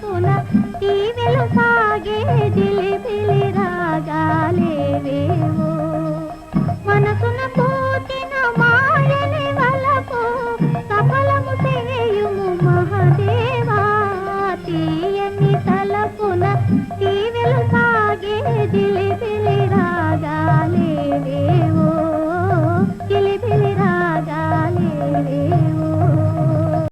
వైపున తీవెలు సాగే దిలి